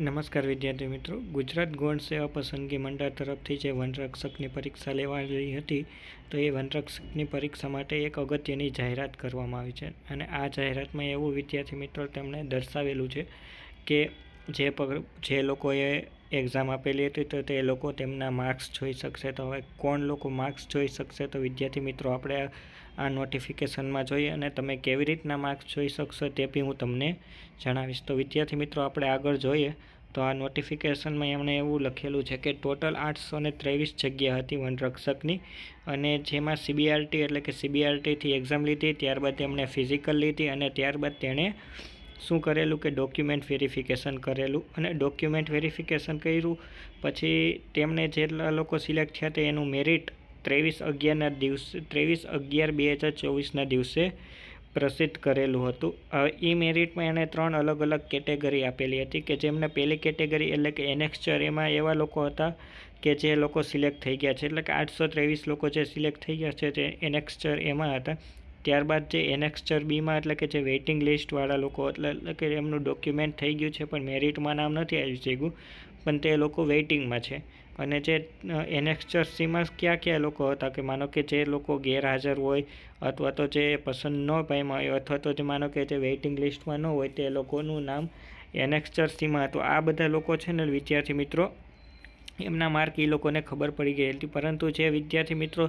નમસ્કાર વિદ્યાર્થી મિત્રો. ગુજરાત ગૌણ સેવા પસંદગી મંડળ તરફથી જે વનરક્ષકની પરીક્ષા લેવાયેલી હતી, તો એ વનરક્ષકની પરીક્ષા માટે એક અગત્યની જાહેરાત કરવામાં આવી છે. અને આ જાહેરાતમાં એવું વિદ્યાર્થી મિત્રો તેમણે દર્શાવેલું છે કે જે પગ, જે લોકોએ એક્ઝામ આપેલી હતી તો તે લોકો તેમના માર્ક્સ જોઈ શકશે. તો હવે કોણ લોકો માર્ક્સ જોઈ શકશે તો વિદ્યાર્થી મિત્રો આપણે આ નોટિફિકેશનમાં જોઈએ અને તમે કેવી રીતના માર્ક્સ જોઈ શકશો તે બી હું તમને જણાવીશ. તો વિદ્યાર્થી મિત્રો આપણે આગળ જોઈએ તો આ નોટિફિકેશનમાં એમણે એવું લખેલું છે કે ટોટલ આઠસો ને ત્રેવીસ જગ્યા હતી વનરક્ષકની અને જેમાં સીબીઆરટી એટલે કે સીબીઆરટીથી એક્ઝામ લીધી, ત્યારબાદ તેમણે ફિઝિકલ લીધી અને ત્યારબાદ તેણે શું કરેલું કે ડોક્યુમેન્ટ વેરિફિકેશન કરેલું અને ડોક્યુમેન્ટ વેરિફિકેશન કર્યું. પછી તેમણે જેટલા લોકો સિલેક્ટ થયા તે એનું મેરિટ ત્રેવીસ અગિયારના દિવસે, ત્રેવીસ અગિયાર બે હજાર ચોવીસના દિવસે પ્રસિદ્ધ કરેલું હતું. એ મેરિટમાં એણે ત્રણ અલગ અલગ કેટેગરી આપેલી હતી કે જેમને પહેલી કેટેગરી એટલે કે એનેક્સચર એમાં એવા લોકો હતા કે જે લોકો સિલેક્ટ થઈ ગયા છે. એટલે કે આઠસો ત્રેવીસ લોકો જે સિલેક્ટ થઈ ગયા છે તે એનેક્સચર એમાં હતા. ત્યારબાદ જે એનેક્સચર બીમાં એટલે કે જે વેઇટિંગ લિસ્ટવાળા લોકો, એટલે કે એમનું ડોક્યુમેન્ટ થઈ ગયું છે, પણ મેરિટમાં નામ નથી આવી શક્યું પણ તે લોકો વેઇટિંગમાં છે. અને જે એનેક્સચર સીમાં કયા કયા લોકો હતા કે માનો કે જે લોકો ગેરહાજર હોય અથવા તો જે પસંદ ન પામ્યા હોય અથવા તો જે માનો કે જે વેઇટિંગ લિસ્ટમાં ન હોય તે લોકોનું નામ એનેક્સચર સીમાં હતું. આ બધા લોકો છે ને વિદ્યાર્થી મિત્રો એમના માર્ક એ લોકોને ખબર પડી ગઈ હતી. પરંતુ જે વિદ્યાર્થી મિત્રો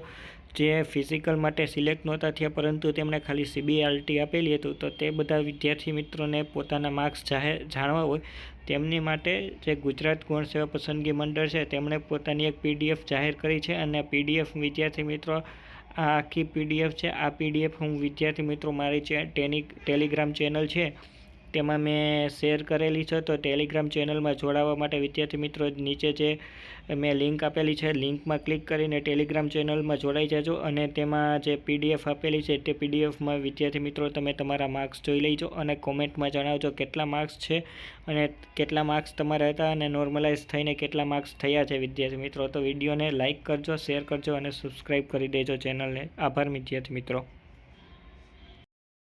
જે ફિઝિકલ માટે સિલેક્ટ નહોતા થયા, પરંતુ તેમણે ખાલી સીબીઆરટી આપેલી હતું, તો તે બધા વિદ્યાર્થી મિત્રોને પોતાના માર્ક્સ જાહેર જાણવા હોય, તેમની માટે જે ગુજરાત ગુણ સેવા પસંદગી મંડળ છે, તેમણે પોતાની એક પીડીએફ જાહેર કરી છે અને પીડીએફ વિદ્યાર્થી મિત્રો, આ આખી પીડીએફ છે, આ પીડીએફ હું વિદ્યાર્થી મિત્રો મારી ટેલિગ્રામ ચેનલ છે. તેમાં મેં શેર કરેલી છે તો ટેલિગ્રામ ચેનલમાં જોડાવા માટે વિદ્યાર્થી મિત્રો નીચે જે મેં લિંક આપેલી છે લિંકમાં ક્લિક કરીને ટેલિગ્રામ ચેનલમાં જોડાઈ જજો અને તેમાં જે પીડીએફ આપેલી છે તે પીડીએફમાં વિદ્યાર્થી મિત્રો તમે તમારા માર્ક્સ જોઈ લેજો અને કોમેન્ટમાં જણાવજો કેટલા માર્ક્સ છે અને કેટલા માર્ક્સ તમારા હતા અને નોર્મલાઇઝ થઈને કેટલા માર્ક્સ થયા છે વિદ્યાર્થી મિત્રો. તો વિડીયોને લાઇક કરજો શેર કરજો અને સબસ્ક્રાઈબ કરી દેજો ચેનલને આભાર વિદ્યાર્થી મિત્રો.